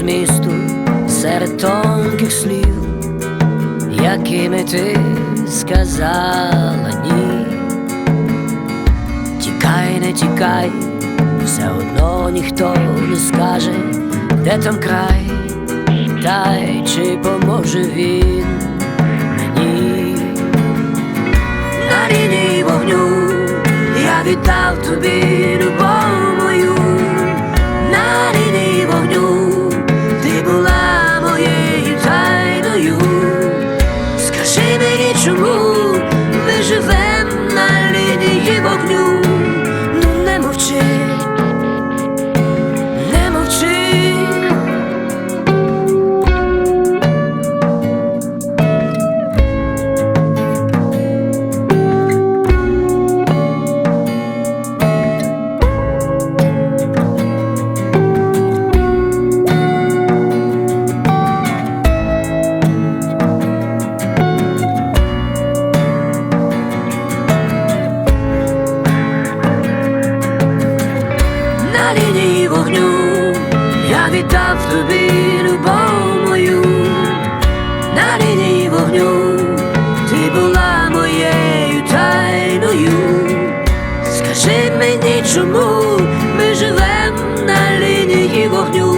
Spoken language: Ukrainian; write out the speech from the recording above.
Змісту серед тонких слів, якими ти сказала ні. Тікай, не тікай, все одно ніхто не скаже, де там край, та й чи поможе він мені. На лінії вогню я віддав тобі любов віддав тобі любов мою, на лінії вогню ти була моєю тайною. Скажи мені, чому ми живем на лінії вогню?